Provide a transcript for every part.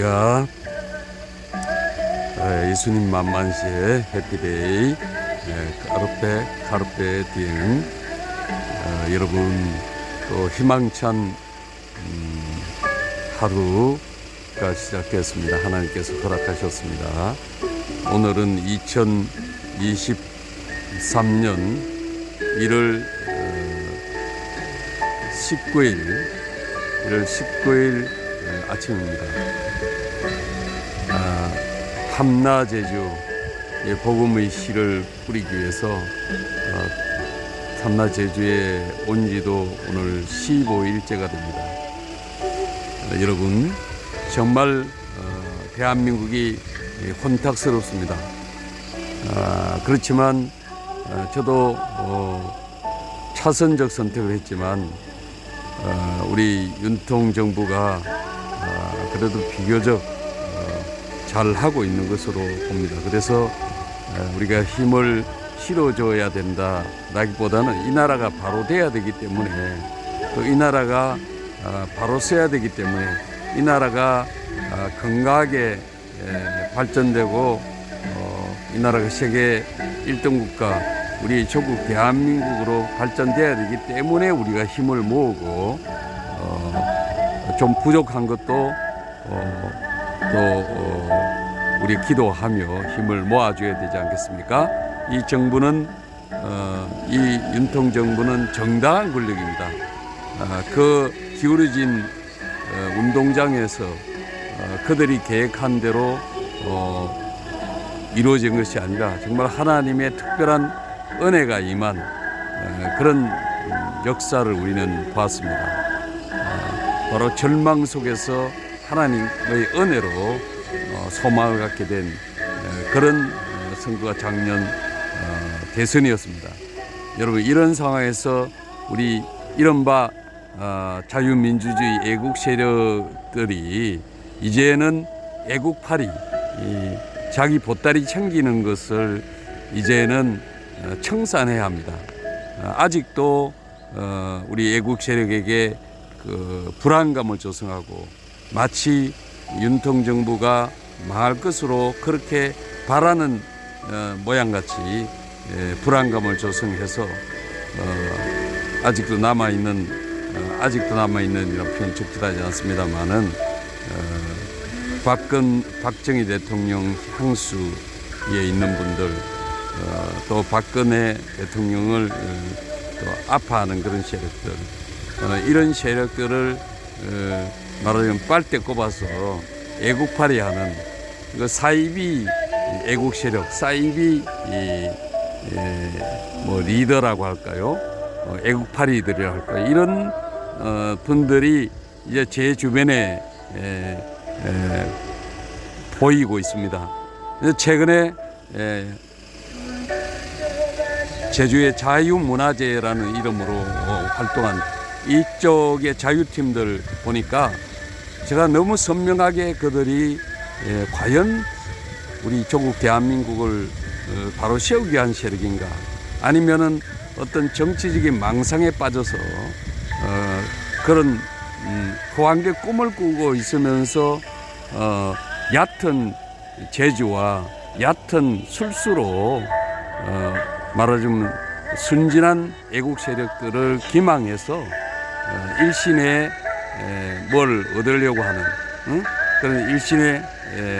할렐루야. 어, 예수님 만만시의 해피데이 예, 카르페 카르페 디엠 어, 여러분 또 희망찬 음, 하루가 시작됐습니다. 하나님께서 허락하셨습니다. 오늘은 2023년 1월 19일 1월 19일 아침입니다. 아, 함나 제주 의 복음의 씨를 뿌리기 위해서 어, 함나 제주에 온 지도 오늘 15일째가 됩니다. 어, 여러분 정말 어, 대한민국이 혼탁스럽습니다. 아, 그렇지만 어, 저도 어, 차선적 선택을 했지만 어, 우리 윤통 정부가 어, 그래도 비교적 어, 잘 하고 있는 것으로 봅니다. 그래서 어, 우리가 힘을 실어줘야 된다라기보다는 이 나라가 바로 돼야 되기 때문에 또 이 나라가 어, 바로 써야 되기 때문에 이 나라가 어, 건강하게 에, 발전되고 어, 이 나라가 세계 1등 국가 우리 조국 대한민국으로 발전돼야 되기 때문에 우리가 힘을 모으고 어, 좀 부족한 것도 어, 또 어, 우리 기도하며 힘을 모아줘야 되지 않겠습니까? 이 정부는 어, 이 윤통 정부는 정당한 권력입니다. 아, 그 기울어진 어, 운동장에서 어, 그들이 계획한 대로 어, 이루어진 것이 아니라 정말 하나님의 특별한 은혜가 임한 어, 그런 음, 역사를 우리는 봤습니다. 아, 바로 절망 속에서 하나님의 은혜로 어, 소망을 갖게 된 어, 그런 어, 선거가 작년 어, 대선이었습니다. 여러분 이런 상황에서 우리 이른바 어, 자유민주주의 애국 세력들이 이제는 이 자기 보따리 챙기는 것을 이제는 어, 청산해야 합니다. 어, 아직도 어, 우리 애국 세력에게 그 불안감을 조성하고 마치 윤통 정부가 망할 것으로 그렇게 바라는 어, 모양같이 예, 불안감을 조성해서 어, 아직도 남아 있는 어, 아직도 남아 있는 이런 표현 적절하지 않습니다만은 어, 박근 박정희 대통령 향수에 있는 분들 어, 또 박근혜 대통령을 어, 또 아파하는 그런 세력들 어, 이런 세력들을 어, 말하자면 빨대 꼽아서 애국팔이 하는 그 사이비 애국 세력 사이비 이, 예, 뭐 리더라고 할까요? 어, 애국팔이들이라 할까요? 이런 어, 분들이 이제 제 주변에 에, 에, 보이고 있습니다. 최근에 에, 제주의 자유문화제라는 이름으로 어, 활동한 이쪽의 자유팀들 보니까 제가 너무 선명하게 그들이 예, 과연 우리 조국 대한민국을 어, 바로 세우기 위한 세력인가? 아니면은 어떤 정치적인 망상에 빠져서 어, 그런 음, 호황의 꿈을 꾸고 있으면서 어, 얕은 재주와 얕은 술수로 어, 말하자면 순진한 애국 세력들을 기망해서 어, 일신에 에, 뭘 얻으려고 하는 응? 그런 일신의 에,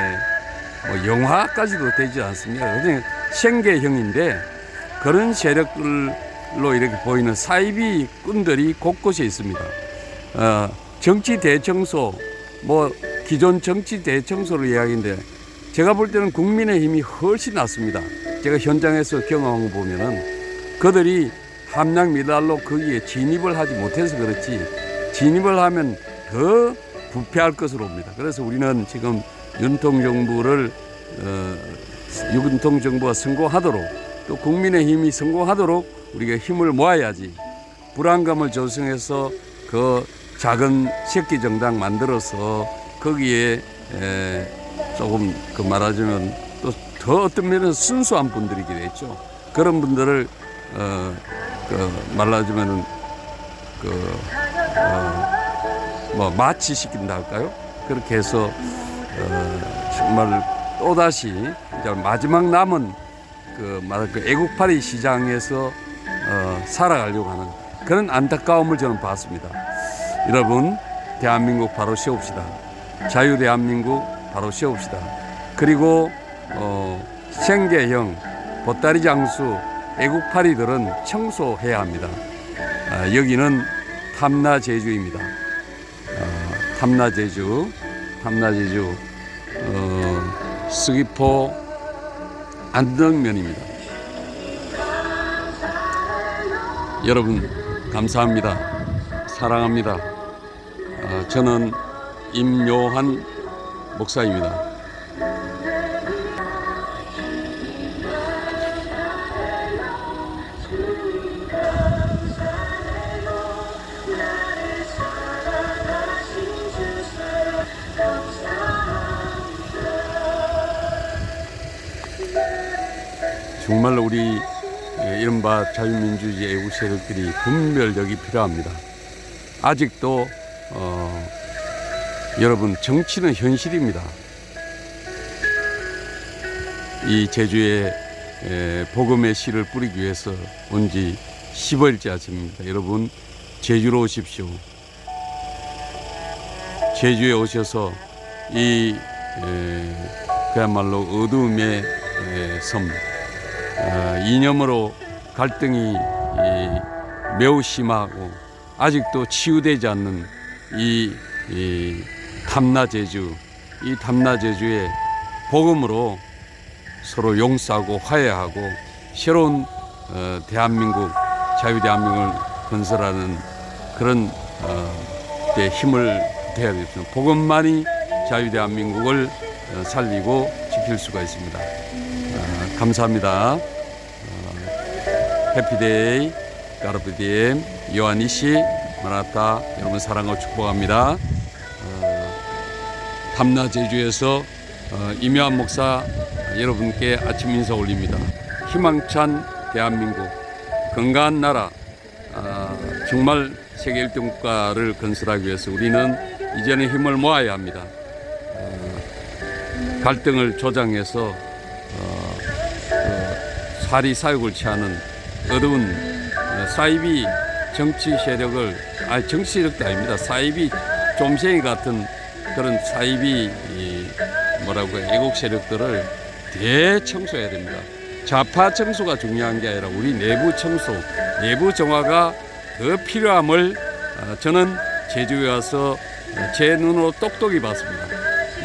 뭐 영화까지도 되지 않습니다. 그냥 생계형인데 그런 세력들로 이렇게 보이는 사이비 꾼들이 곳곳에 있습니다. 어, 정치 대청소 뭐 기존 정치 대청소를 이야기인데 제가 볼 때는 국민의 힘이 훨씬 낫습니다. 제가 현장에서 경험한 거 보면은 그들이 함량 미달로 거기에 진입을 하지 못해서 그렇지 진입을 하면 더 부패할 것으로 봅니다. 그래서 우리는 지금 윤통 정부를 어, 윤통 정부가 성공하도록 또 국민의 힘이 성공하도록 우리가 힘을 모아야지 불안감을 조성해서 그 작은 새끼 정당 만들어서 거기에 에, 조금 그 말하자면 또 더 어떤 면은 순수한 분들이기도 했죠. 그런 분들을 어, 그 말하자면은 그 어, 뭐 마취시킨다 할까요? 그렇게 해서 어, 정말 또다시 이제 마지막 남은 그 말할 그 애국파리 시장에서 어, 살아가려고 하는 그런 안타까움을 저는 봤습니다. 여러분 대한민국 바로 세웁시다. 자유 대한민국 바로 세웁시다. 그리고 어, 생계형 보따리 장수 애국파리들은 청소해야 합니다. 아, 여기는 탐나 제주입니다. 어, 탐나 제주, 탐나 제주 어, 스기포 안덕면입니다. 여러분 감사합니다. 사랑합니다. 아, 저는 임요한 목사입니다. 정말 우리 예, 이른바 자유민주주의 애국 세력들이 분별력이 필요합니다. 아직도 어, 여러분 정치는 현실입니다. 이 제주에 에, 복음의 씨를 뿌리기 위해서 온 지 10월째 아침입니다. 여러분 제주로 오십시오. 제주에 오셔서 이 에, 그야말로 어두움의 에, 섬 어, 이념으로 갈등이 이, 매우 심하고 아직도 치유되지 않는 이, 이 탐나 제주 이 탐나 제주에 복음으로 서로 용서하고 화해하고 새로운 어, 대한민국 자유 대한민국을 건설하는 그런 어, 데 힘을 대야 되겠습니다. 복음만이 자유 대한민국을 어, 살리고 지킬 수가 있습니다. 어, 감사합니다. 어, 해피데이, 까르프디엠, 요한이시, 마나타 여러분 사랑하고 축복합니다. 어, 담나 제주에서 어, 임요한 목사 여러분께 아침 인사 올립니다. 희망찬 대한민국, 건강한 나라, 아, 정말 세계 1등 국가를 건설하기 위해서 우리는 이제는 힘을 모아야 합니다. 어, 갈등을 조장해서 어, 그 사리 사욕을 취하는 어두운 어, 사이비 정치 세력을 아니 정치 세력도 아닙니다. 사이비 좀생이 같은 그런 사이비 이 뭐라고 해요? 애국 세력들을 대청소해야 됩니다. 좌파 청소가 중요한 게 아니라 우리 내부 청소, 내부 정화가 더 필요함을 어, 저는 제주에 와서 어, 제 눈으로 똑똑히 봤습니다.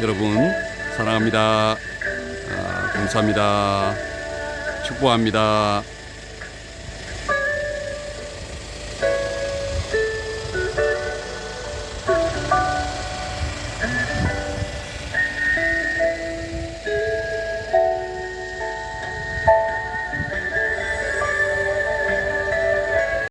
여러분 사랑합니다. 아, 감사합니다. 축복합니다.